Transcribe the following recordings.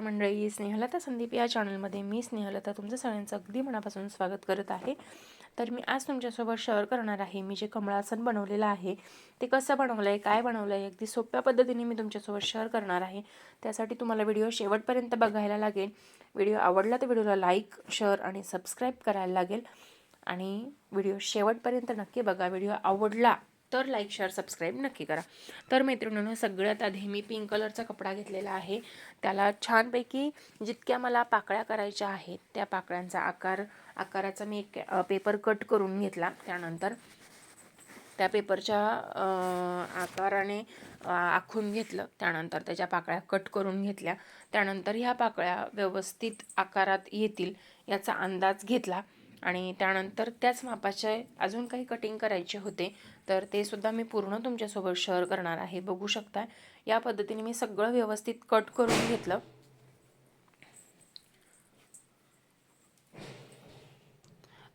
नमस्कार मंडळी स्नेहलता संदीप या चॅनलमध्ये मी स्नेहलता तुमचं सगळ्यांचं अगदी मनापासून स्वागत करत आहे. तर मी आज तुमच्यासोबत शेअर करणार आहे मी जे कमळासन बनवलेलं आहे ते कसं बनवलं आहे काय बनवलं आहे अगदी सोप्या पद्धतीने मी तुमच्यासोबत शेअर करणार आहे. त्यासाठी तुम्हाला व्हिडिओ शेवटपर्यंत बघायला लागेल. व्हिडिओ आवडला तर व्हिडिओला लाईक शेअर आणि सबस्क्राईब करायला लागेल. आणि व्हिडिओ शेवटपर्यंत नक्की बघा व्हिडिओ आवडला तर लाईक शेअर सबस्क्राईब नक्की करा. तर मैत्रिणीनं सगळ्यात आधी मी पिंक कलरचा कपडा घेतलेला आहे. त्याला छानपैकी जितक्या मला पाकळ्या करायच्या आहेत त्या पाकळ्यांचा आकार आकाराचा मी एक पेपर कट करून घेतला. त्यानंतर त्या पेपरच्या आकाराने आखून घेतलं. त्यानंतर त्याच्या पाकळ्या कट करून घेतल्या. त्यानंतर ह्या पाकळ्या व्यवस्थित आकारात येतील याचा अंदाज घेतला. आणि त्यानंतर त्याच मापाचे अजून काही कटिंग करायचे होते तर ते सुद्धा मी पूर्ण तुमच्यासोबत शेअर करणार आहे. बघू शकता या पद्धतीने मी सगळं व्यवस्थित कट करून घेतलं.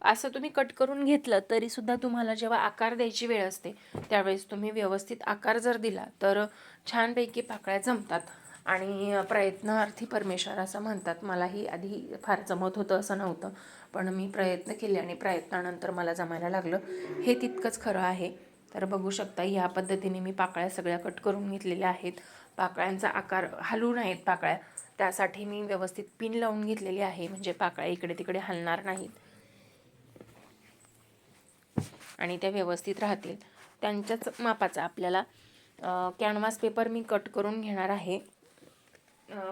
असं तुम्ही कट करून घेतलं तरी सुद्धा तुम्हाला जेव्हा आकार द्यायची वेळ असते त्यावेळेस तुम्ही व्यवस्थित आकार जर दिला तर छानपैकी पाकळ्या जमतात. आणि प्रयत्नार्थी परमेश्वर असं म्हणतात. मलाही आधी फार जमत होतं असं नव्हतं. पण मी प्रयत्न केले आणि प्रयत्नानंतर मला जमायला लागलं. हे तितकंच खरं आहे. तर बघू शकता या पद्धतीने मी पाकळ्या सगळ्या कट करून घेतलेल्या आहेत. पाकळ्यांचा आकार हलू नाहीत पाकळ्या. त्यासाठी मी व्यवस्थित पिन लावून घेतलेली आहे. म्हणजे पाकळ्या इकडे तिकडे हलणार नाहीत. आणि त्या व्यवस्थित राहतील. त्यांच्याच मापाचा आपल्याला कॅनव्हास पेपर मी कट करून घेणार आहे.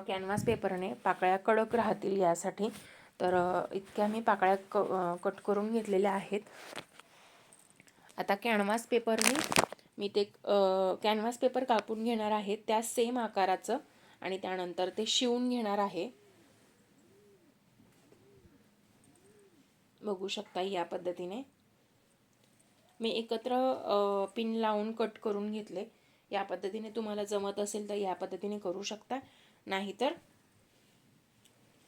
कॅनव्हास पेपरने पाकळ्या कडक राहतील यासाठी. तर इतक्या मी पाकळ्या क कट करून घेतलेल्या आहेत. आता कॅनव्हास पेपरने मी ते कॅनव्हास पेपर कापून घेणार आहे. त्या सेम आकाराचं आणि त्यानंतर ते शिवून घेणार आहे. बघू शकता या पद्धतीने. मी एकत्र पिन लावून कट करून घेतले. या पद्धतीने तुम्हाला जमत असेल तर या पद्धतीने करू शकता. नाहीतर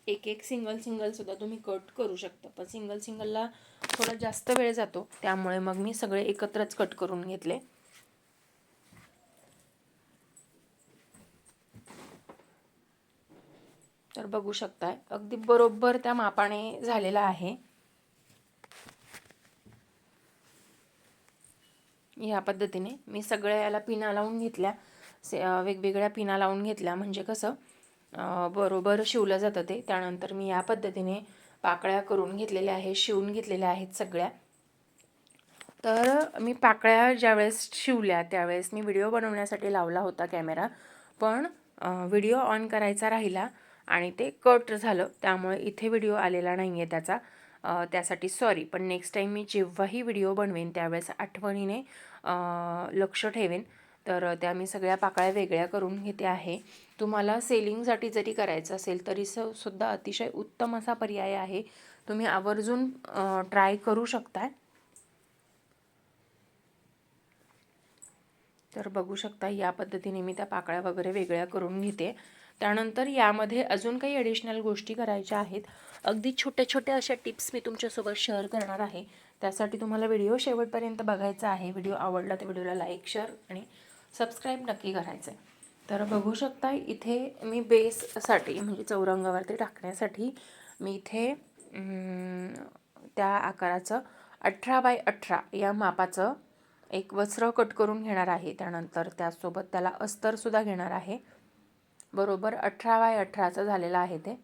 एक एक सिंगल सिंगल सुद्धा तुम्ही कट करू शकता. पण सिंगल सिंगलला थोडा जास्त वेळ जातो. त्यामुळे मग मी सगळे एकत्रच कट करून घेतले. तर बघू शकताय. अगदी बरोबर त्या मापाने झालेला आहे. या पद्धतीने मी सगळ्या याला पिना लावून घेतल्या. से वेगवेगळ्या पिना लावून घेतल्या. म्हणजे कसं बरोबर शिवलं जातं ते. त्यानंतर मी या पद्धतीने पाकळ्या करून घेतलेल्या आहेत शिवून घेतलेल्या आहेत सगळ्या. तर मी पाकळ्या ज्यावेळेस शिवल्या त्यावेळेस मी व्हिडिओ बनवण्यासाठी लावला होता कॅमेरा. पण व्हिडिओ ऑन करायचा राहिला आणि ते कट झालं. त्यामुळे इथे व्हिडिओ आलेला नाही आहे त्याचा त्यासाठी सॉरी. पण नेक्स्ट टाईम मी जेव्हाही व्हिडिओ बनवेन त्यावेळेस आठवणीने लक्ष ठेवेन. तर त्या मी सगळ्या पाकळ्या वेगळ्या करून घेते आहे. तुम्हाला सेलिंगसाठी जरी करायचं असेल तरी स सुद्धा अतिशय उत्तम असा पर्याय आहे. तुम्ही आवर्जून ट्राय करू शकताय. तर बघू शकता या पद्धतीने मी त्या पाकळ्या वगैरे वेगळ्या करून घेते. त्यानंतर यामध्ये अजून काही ॲडिशनल गोष्टी करायच्या आहेत. अगदी छोट्या छोट्या अशा टिप्स मी तुमच्यासोबत शेअर करणार आहे. त्यासाठी तुम्हाला व्हिडिओ शेवटपर्यंत बघायचा आहे. व्हिडिओ आवडला तर व्हिडिओला लाईक शेअर आणि सबस्क्राईब नक्की करायचं आहे तर बघू शकता इथे मी बेससाठी म्हणजे चौरंगावरती टाकण्यासाठी मी इथे त्या आकाराचं अठरा बाय अठरा या मापाचं एक वस्त्र कट करून घेणार आहे. त्यानंतर त्यासोबत त्याला अस्तरसुद्धा घेणार आहे. बरोबर अठरा बाय अठराचं झालेलं आहे ते.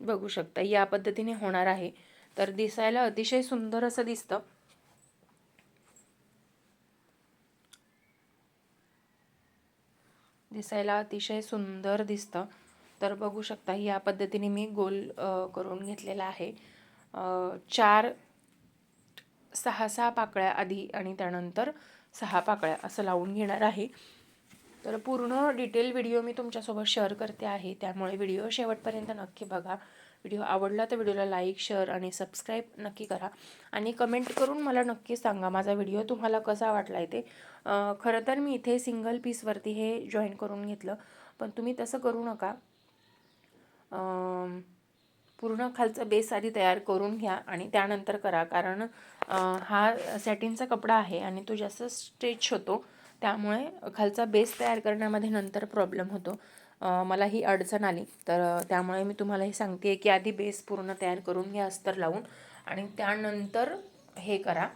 बघू शकता या पद्धतीने होणार आहे. तर दिसायला अतिशय सुंदर असं दिसतं. दिसायला अतिशय सुंदर दिसतं. तर बघू शकता या पद्धतीने मी गोल करून घेतलेला आहे. चार सहा सहा पाकळ्या आधी आणि त्यानंतर सहा पाकळ्या असं लावून घेणार आहे. तर पूर्ण डिटेल व्हिडिओ मी तुमच्यासोबत शेअर करते आहे. त्यामुळे व्हिडिओ शेवटपर्यंत नक्की बघा. व्हिडिओ आवडला तर व्हिडिओला लाईक शेअर आणि सबस्क्राईब नक्की करा. आणि कमेंट करून मला नक्की सांगा माझा व्हिडिओ तुम्हाला कसा वाटला आहे ते खरं तर मी इथे सिंगल पीसवरती हे जॉईन करून घेतलं पण तुम्ही तसं करू नका. पूर्ण खालचं बेस आधी तयार करून घ्या आणि त्यानंतर करा कारण हा सॅटिनचा कपडा आहे आणि तो जास्त स्ट्रेच होतो त्यामुळे खालचा बेस तयार करण्यामध्ये नंतर प्रॉब्लेम होतो. मला ही अडचण आली. तर त्यामुळे मी तुम्हाला हे सांगते की आधी बेस पूर्ण तयार करून घ्या अस्तर लावून आणि त्यानंतर हे करा.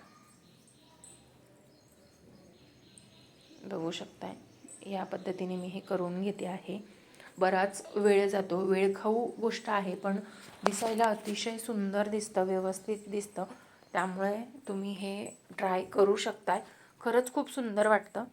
बघू शकताय. या पद्धतीने मी हे करून घेते आहे. बराच वेळ जातो. वेळ खाऊ गोष्ट आहे पण दिसायला अतिशय सुंदर दिसतं व्यवस्थित दिसतं. त्यामुळे तुम्ही हे ट्राय करू शकताय. खरंच खूप सुंदर वाटतं.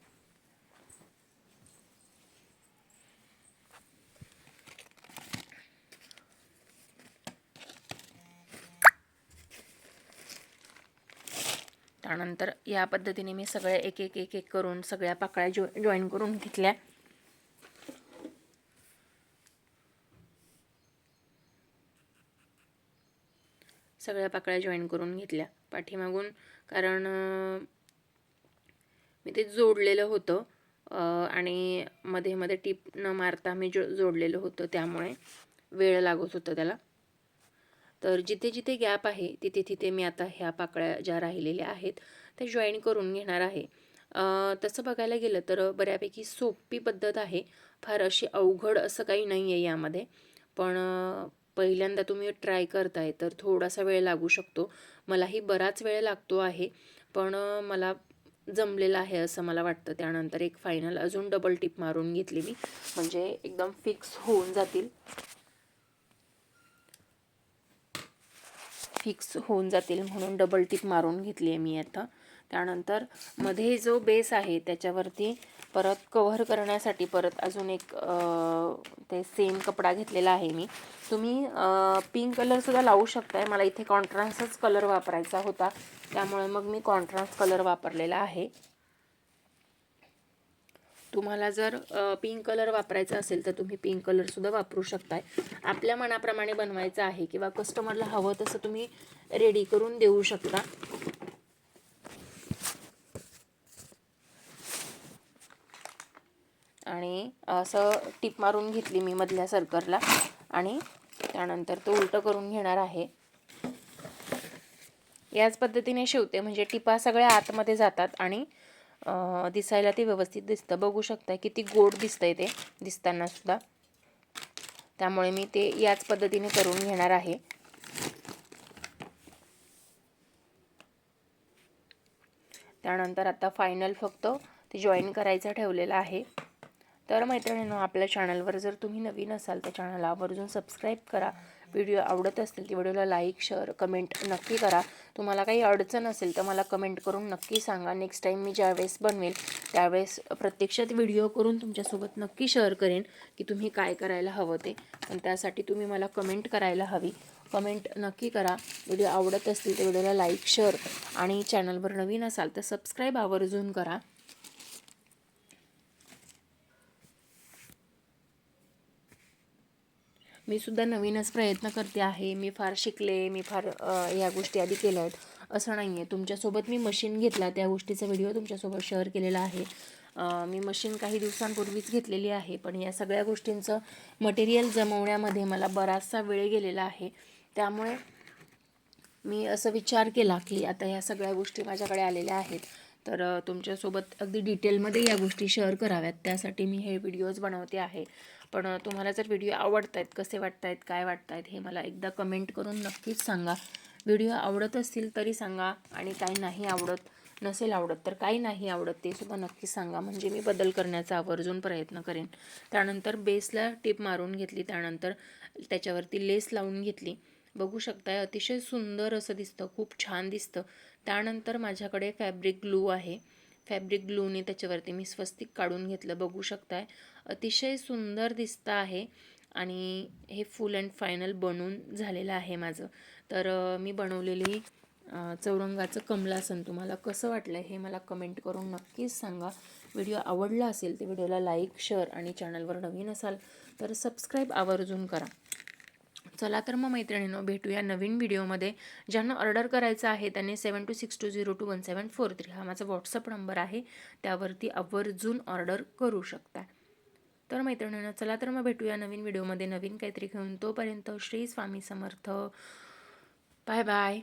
त्यानंतर या पद्धतीने मी सगळ्या एक एक एक एक करून सगळ्या पाकळ्या जॉ जॉईन करून घेतल्या. सगळ्या पाकळ्या जॉईन करून घेतल्या पाठीमागून कारण मी ते जोडलेलं होतं आणि मध्ये मध्ये टीप न मारता मी जो जोडलेलं होतं त्यामुळे वेळ लागत होता त्याला. तर जिथे जिथे गॅप आहे तिथे तिथे मी आता ह्या पाकळ्या ज्या राहिलेल्या आहेत त्या जॉईन करून घेणार आहे. तसं बघायला गेलं तर बऱ्यापैकी सोपी पद्धत आहे. फार अशी अवघड असं काही नाही आहे यामध्ये. पण पहिल्यांदा तुम्ही ट्राय करताय तर थोडासा वेळ लागू शकतो. मलाही बराच वेळ लागतो आहे. पण मला जमलेलं आहे असं मला वाटतं. त्यानंतर एक फायनल अजून डबल टिप मारून घेतली मी. म्हणजे एकदम फिक्स होऊन जातील. फिक्स होऊन जातील म्हणून डबल टिप मारून घेतली आहे मी आता. त्यानंतरमध्ये जो बेस आहे त्याच्यावरती परत कव्हर करण्यासाठी परत अजून एक ते सेम कपडा घेतलेला आहे मी. तुम्ही पिंक कलरसुद्धा लावू शकताय. मला इथे कॉन्ट्रास्टच कलर वापरायचा होता. त्यामुळे मग मी कॉन्ट्रास्ट कलर वापरलेला आहे. तुम्हाला जर पिंक कलर वापरायचा असेल तर तुम्ही पिंक कलरसुद्धा वापरू शकताय. आपल्या मनाप्रमाणे बनवायचं आहे किंवा कस्टमरला हवं तसं तुम्ही रेडी करून देऊ शकता. आणि असं टिप मारून घेतली मी मधल्या सर्कलला आणि त्यानंतर तो उलटं करून घेणार आहे. याच पद्धतीने शिवते. म्हणजे टिपा सगळ्या आतमध्ये जातात आणि दिसायला ते व्यवस्थित दिसतं. बघू शकता किती गोड दिसतंय ते दिसताना सुद्धा. त्यामुळे मी ते याच पद्धतीने करून घेणार आहे. त्यानंतर आता फायनल फक्त ते जॉईन करायचं ठेवलेलं आहे. तर मैत्रिणींनो आपल्या चॅनलवर जर तुम्ही नवीन असाल तर चॅनल आवर्जून सबस्क्राईब करा. व्हिडिओ आवडत असतील ती व्हिडिओला लाईक शेअर कमेंट नक्की करा. तुम्हाला काही अडचण असेल तर मला कमेंट करून नक्की सांगा. नेक्स्ट टाईम मी ज्यावेळेस बनवेल त्यावेळेस प्रत्यक्षात व्हिडिओ करून तुमच्यासोबत नक्की शेअर करेन की तुम्ही काय करायला हवं ते. पण त्यासाठी तुम्ही मला कमेंट करायला हवी. कमेंट नक्की करा. व्हिडिओ आवडत असतील तर व्हिडिओला लाईक शेअर आणि चॅनलवर नवीन असाल तर सबस्क्राईब आवर्जून करा. मी सुद्धा नवीनच प्रयत्न करते आहे. मी फार शिकले मी फार या गोष्टी आधी केल्या आहेत. असं नाही आहे तुमच्यासोबत मी मशीन घेतला त्या गोष्टीचा व्हिडिओ तुमच्यासोबत शेअर केलेला आहे. मी मशीन काही दिवसांपूर्वीच घेतलेली आहे पण या सगळ्या गोष्टींचं मटेरियल जमवण्यामध्ये मला बराचसा वेळ गेलेला आहे. त्यामुळे मी असं विचार केला की आता ह्या सगळ्या गोष्टी माझ्याकडे आलेल्या आहेत. तर तुमच्यासोबत अगदी डिटेलमध्ये या गोष्टी शेअर कराव्यात. त्यासाठी मी हे व्हिडिओज बनवते आहे. पण तुम्हाला जर व्हिडिओ आवडत आहेत कसे वाटत आहेत काय वाटत आहेत हे मला एकदा कमेंट करून नक्कीच सांगा. व्हिडिओ आवडत असतील तरी सांगा आणि काही नाही आवडत नसेल आवडत तर काही नाही आवडत ते सुद्धा नक्की सांगा. म्हणजे मी बदल करण्याचा आवर्जून प्रयत्न करेन. त्यानंतर बेसला टिप मारून घेतली त्यानंतर त्याच्यावरती लेस लावून घेतली. बघू शकताय अतिशय सुंदर असं दिसतं खूप छान दिसतं. त्यानंतर माझ्याकडे फॅब्रिक ग्लू आहे. फॅब्रिक ग्लूने त्याच्यावरती मी स्वस्तिक काढून घेतलं. बघू शकताय अतिशय सुंदर दिसतं आहे आणि हे फुल अँड फायनल बनून झालेलं आहे माझं. तर मी बनवलेली चौरंगाचं कमलासन तुम्हाला कसं वाटलं हे मला कमेंट करून नक्कीच सांगा. व्हिडिओ आवडला असेल तर व्हिडिओला लाईक शेअर आणि चॅनलवर नवीन असाल तर सबस्क्राईब आवर्जून करा. चला तर मग मैत्रिणींनो भेटूया नवीन व्हिडिओमध्ये. ज्यांना ऑर्डर करायचं आहे त्यांनी seven two six two zero two one seven four three हा माझा व्हॉट्सअप नंबर आहे. त्यावरती आवर्जून ऑर्डर करू शकता. तर मैत्रिणीनं चला तर मग भेटूया नवीन व्हिडिओमध्ये. नवीन काहीतरी घेऊन तोपर्यंत श्री स्वामी समर्थ. Bye bye.